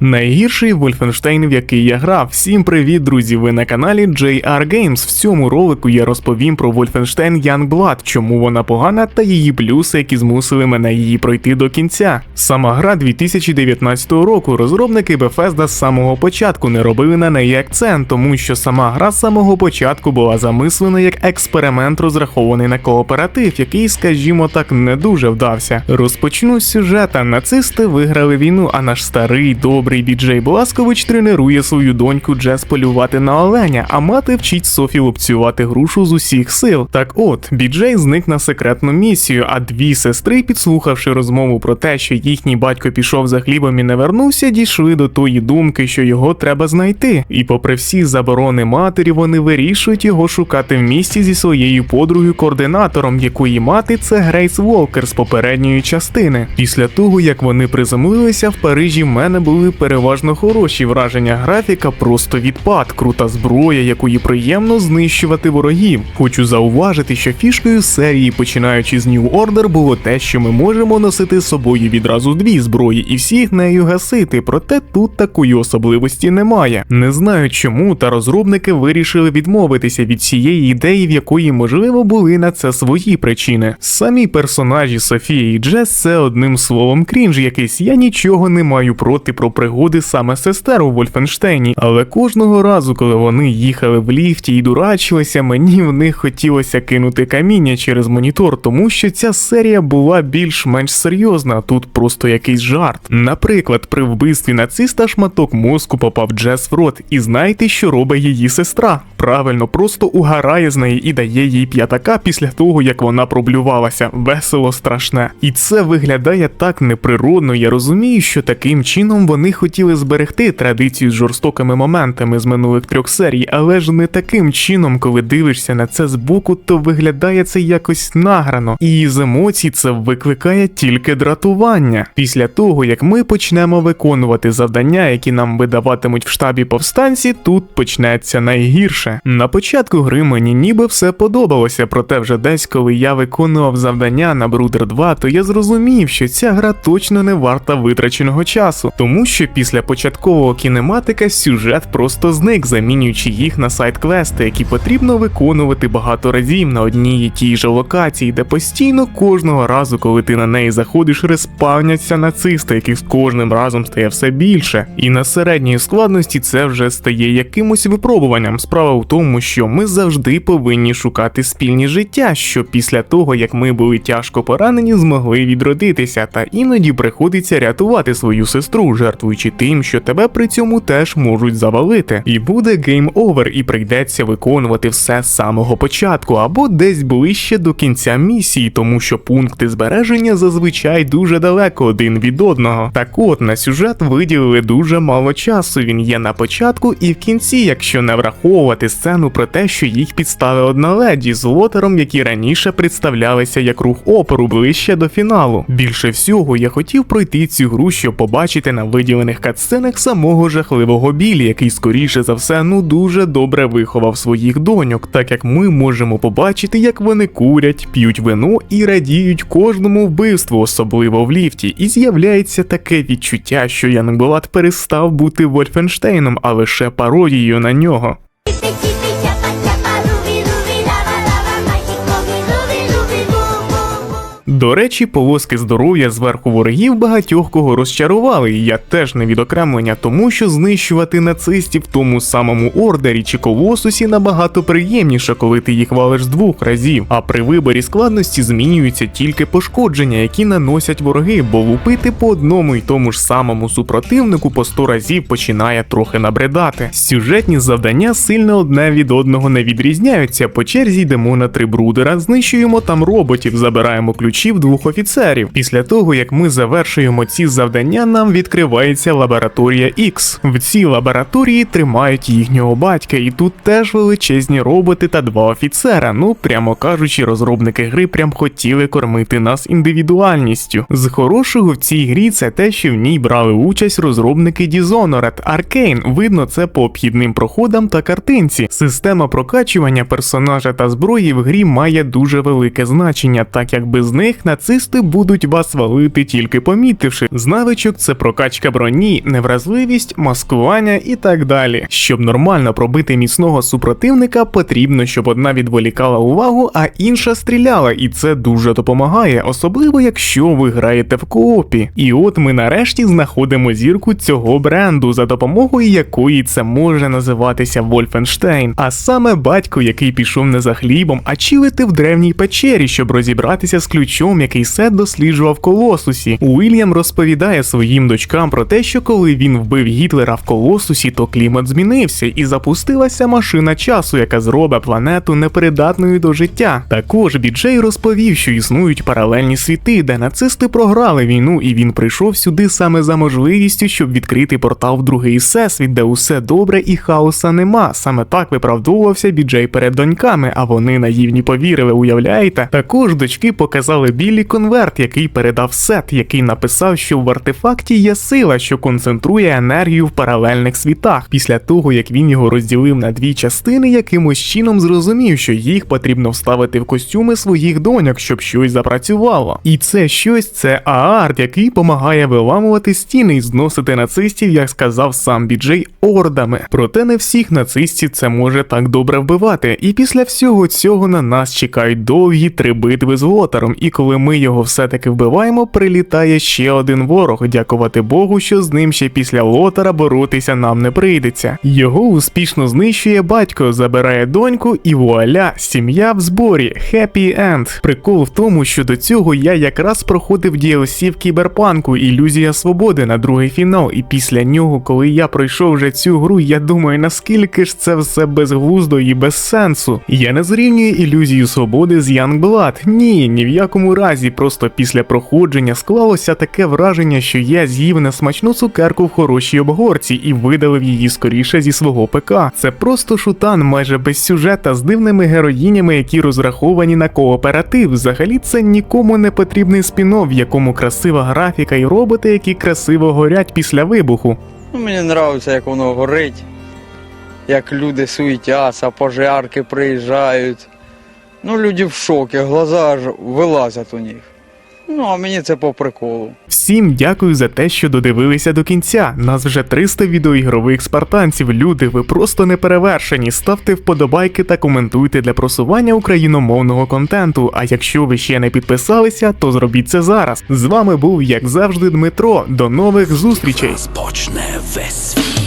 Найгірший Wolfenstein, в який я грав. Всім привіт, друзі! Ви на каналі JR Games. В цьому ролику я розповім про Wolfenstein Youngblood, чому вона погана та її плюси, які змусили мене її пройти до кінця. Сама гра 2019 року. Розробники Bethesda з самого початку не робили на неї акцент, тому що сама гра з самого початку була замислена як експеримент, розрахований на кооператив, який, скажімо так, не дуже вдався. Розпочну з сюжета. Нацисти виграли війну, а наш старий добрий біджей Бласкович тренує свою доньку Джес полювати на оленя, а мати вчить Софі лупцювати грушу з усіх сил. Так от, біджей зник на секретну місію, а дві сестри, підслухавши розмову про те, що їхній батько пішов за хлібом і не вернувся, дійшли до тої думки, що його треба знайти. І попри всі заборони матері, вони вирішують його шукати в місті зі своєю подругою координатором, якої мати це Грейс Волкер з попередньої частини. Після того, як вони приземлилися в Парижі, в мене були переважно хороші враження. Графіка просто відпад, крута зброя, якої приємно знищувати ворогів. Хочу зауважити, що фішкою серії, починаючи з New Order, було те, що ми можемо носити з собою відразу дві зброї і всіх нею гасити, проте тут такої особливості немає. Не знаю чому, та розробники вирішили відмовитися від цієї ідеї, в якої можливо були на це свої причини. Самі персонажі Софії і Джес це одним словом крінж якийсь. Я нічого не маю проти про пригоди саме сестер у Вольфенштейні, але кожного разу, коли вони їхали в ліфті і дурачилися, мені в них хотілося кинути каміння через монітор, тому що ця серія була більш-менш серйозна, тут просто якийсь жарт. Наприклад, при вбивстві нациста шматок мозку попав Джес в рот, і знаєте, що робить її сестра? Правильно, просто угорає з неї і дає їй п'ятака після того, як вона проблювалася. Весело страшне. І це виглядає так неприродно. Я розумію, що таким чином вони хотіли зберегти традицію з жорстокими моментами з минулих трьох серій, але ж не таким чином, коли дивишся на це збоку, то виглядає це якось награно, і з емоцій це викликає тільки дратування. Після того, як ми почнемо виконувати завдання, які нам видаватимуть в штабі повстанці, тут почнеться найгірше. На початку гри мені ніби все подобалося, проте вже десь, коли я виконував завдання на Брудер 2, то я зрозумів, що ця гра точно не варта витраченого часу, тому що після початкового кінематика сюжет просто зник, замінюючи їх на сайт-квести, які потрібно виконувати багато разів на одній і тій же локації, де постійно кожного разу, коли ти на неї заходиш, респавняться нацисти, яких з кожним разом стає все більше. І на середній складності це вже стає якимось випробуванням. Справа в тому, що ми завжди повинні шукати спільні життя, що після того, як ми були тяжко поранені, змогли відродитися, та іноді приходиться рятувати свою сестру, жертвуючи тим, що тебе при цьому теж можуть завалити. І буде гейм овер, і прийдеться виконувати все з самого початку, або десь ближче до кінця місії, тому що пункти збереження зазвичай дуже далеко один від одного. Так от на сюжет виділили дуже мало часу. Він є на початку і в кінці, якщо не враховувати сцену про те, що їх підстави одна леді з лотером, які раніше представлялися як рух опору ближче до фіналу. Більше всього я хотів пройти цю гру, щоб побачити на виділених катсценах самого жахливого білі, який скоріше за все ну дуже добре виховав своїх доньок, так як ми можемо побачити, як вони курять, п'ють вино і радіють кожному вбивству, особливо в ліфті. І з'являється таке відчуття, що Янгблад перестав бути Вольфенштейном, а лише пародією на нього. До речі, полоски здоров'я зверху ворогів багатьох кого розчарували, і я теж не відокремлення, тому що знищувати нацистів в тому самому ордері чи колосусі набагато приємніше, коли ти їх валиш двох разів. А при виборі складності змінюються тільки пошкодження, які наносять вороги, бо лупити по одному й тому ж самому супротивнику по 100 разів починає трохи набридати. Сюжетні завдання сильно одне від одного не відрізняються. По черзі йдемо на три брудера, знищуємо там роботів, забираємо ключі в двох офіцерів. Після того, як ми завершуємо ці завдання, нам відкривається лабораторія X. В цій лабораторії тримають їхнього батька, і тут теж величезні роботи та два офіцера. Ну, прямо кажучи, розробники гри прям хотіли кормити нас індивідуальністю. З хорошого в цій грі це те, що в ній брали участь розробники Dishonored, Arcane. Видно це по обхідним проходам та картинці. Система прокачування персонажа та зброї в грі має дуже велике значення, так як без неї них нацисти будуть вас валити тільки помітивши. З навичок це прокачка броні, невразливість, маскування і так далі. Щоб нормально пробити міцного супротивника, потрібно, щоб одна відволікала увагу, а інша стріляла, і це дуже допомагає, особливо якщо ви граєте в коопі. І от ми нарешті знаходимо зірку цього бренду, за допомогою якої це може називатися Вольфенштейн, а саме батько, який пішов не за хлібом, а чилити в древній печері, щоб розібратися з ключом, який Сет досліджував в колосусі. Уільям розповідає своїм дочкам про те, що коли він вбив Гітлера в колосусі, то клімат змінився і запустилася машина часу, яка зробить планету непридатною до життя. Також Біджей розповів, що існують паралельні світи, де нацисти програли війну, і він прийшов сюди саме за можливістю, щоб відкрити портал в другий всесвіт, де усе добре і хаоса нема. Саме так виправдовувався Біджей перед доньками, а вони наївні повірили, уявляєте? Також дочки показали білі конверт, який передав Сет, який написав, що в артефакті є сила, що концентрує енергію в паралельних світах. Після того, як він його розділив на дві частини, якимось чином зрозумів, що їх потрібно вставити в костюми своїх доньок, щоб щось запрацювало. І це щось це Аарт, який допомагає виламувати стіни і зносити нацистів, як сказав сам Біджей, ордами. Проте не всіх нацистів це може так добре вбивати. І після всього цього на нас чекають довгі три битви з Лотаром. І коли ми його все-таки вбиваємо, прилітає ще один ворог. Дякувати Богу, що з ним ще після Лотара боротися нам не прийдеться. Його успішно знищує батько, забирає доньку, і вуаля, сім'я в зборі. Happy End. Прикол в тому, що до цього я якраз проходив DLC в кіберпанку Ілюзія свободи на другий фінал, і після нього, коли я пройшов вже цю гру, я думаю, наскільки ж це все безглуздо і без сенсу. Я не зрівнюю ілюзію свободи з Youngblood. Ні, ні в якому разі. Просто після проходження склалося таке враження, що я з'їв несмачну цукерку в хорошій обгорці і видалив її скоріше зі свого ПК. Це просто шутан, майже без сюжета з дивними героїнями, які розраховані на кооператив. Взагалі це нікому не потрібний спін-офф, в якому красива графіка і роботи, які красиво горять після вибуху. Ну, мені подобається, як воно горить, як люди суетяться, пожарки приїжджають. Ну, люди в шокі, глаза аж вилазять у них. Ну, а мені це по приколу. Всім дякую за те, що додивилися до кінця. Нас вже 300 відеоігрових спартанців. Люди, ви просто не перевершені. Ставте вподобайки та коментуйте для просування україномовного контенту. А якщо ви ще не підписалися, то зробіть це зараз. З вами був, як завжди, Дмитро. До нових зустрічей! Розпочне весь світ.